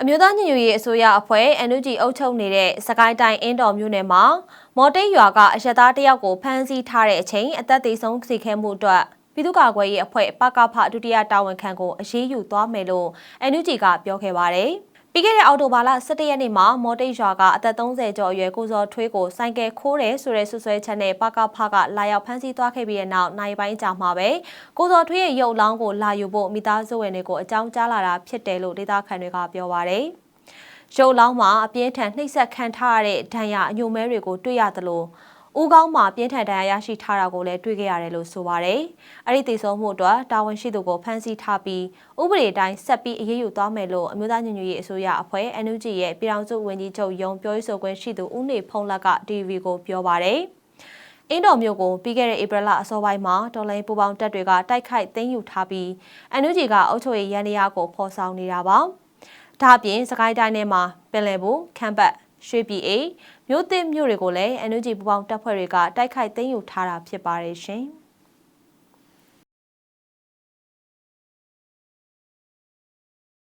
အမျိုးသားညီညွတ်ရေးအစိုးရအဖွဲ့ NUG အုပ်ချုပ်နေတဲ့စကိုင်းတိုင်းအင်းတော်မြို့နယ်မှာမော်တိတ်ရွာကအရက်သားတယောက်ကိုဖမ်းဆီးထားတဲ့အချိန်အသက်သေဆုံးစီခဲမှုအတွက်ပြည်သူ့ကာကွယ်ရေးအဖွဲ့ပကဖဒုတိယတာဝန်ခံကိုအရေးယူသွားမယ်လို့ NUG ကပြောခဲ့ပါတယ်။ ပြီးခဲ့တဲ့အောက်တိုဘာလ17ရက်နေ့မှာမော်တိတ်ရွာကအသက်30ကျော်အရွယ်ကိုစော်ထွေးကိုစိုက်ကယ်ခိုးတယ်ဆိုတဲ့ဆွဆွဲချက်နဲ့ပကဖကလာရောက်ဖမ်းဆီးသွားခဲ့ပြီးတဲ့နောက်နိုင်ပိုင်းကြာမှာပဲကိုစော်ထွေးရဲ့ရုပ်လောင်းကိုလာယူဖို့မိသားစုဝင်တွေကိုအကြောင်းကြားလာတာဖြစ်တယ်လို့ဒေသခံတွေကပြောပါတယ်။ရုပ်လောင်းမှာအပြင်းထန်နှိပ်စက်ခံထားရတဲ့ဒဏ်ရာအညိုမဲတွေကိုတွေ့ရသလို ဦးကောင်းမှာပြင်းထန်ဒဏ်ရာရရှိထားတာကိုလည်းတွေ့ခဲ့ရတယ်လို့ဆိုပါတယ်။အဲ့ဒီတည်ဆုံမှုအတွက်တာဝန်ရှိသူကိုဖမ်းဆီးထားပြီးဥပဒေတိုင်းဆက်ပြီးအရေးယူသွားမယ်လို့အမျိုးသားညီညွတ်ရေးအစိုးရအဖွဲ့ NUG ရဲ့ပြည်ထောင်စုဝန်ကြီးချုပ်ယုံပြောရေးဆိုခွင့်ရှိသူဦးနေဖုံးလက်က DV ကိုပြောပါတယ်။အင်းတော်မျိုးကိုပြီးခဲ့တဲ့ဧပြီလအစောပိုင်းမှာတော်လိုင်းပူပေါင်းတပ်တွေကတိုက်ခိုက်သိမ်းယူထားပြီး NUG ကအုပ်ချုပ်ရေးရန်ရာကိုဖော်ဆောင်နေတာပါ။ဒါ့အပြင်စကိုင်းတိုင်းထဲမှာပင်လယ်ဘူးခမ်းပတ် ရွှေပြည်အေမြို့သစ်မြို့တွေကိုလည်း NUG ပူပေါင်းတပ်ဖွဲ့တွေကတိုက်ခိုက်သိမ်းယူထားတာဖြစ်ပါတယ်ရှင်။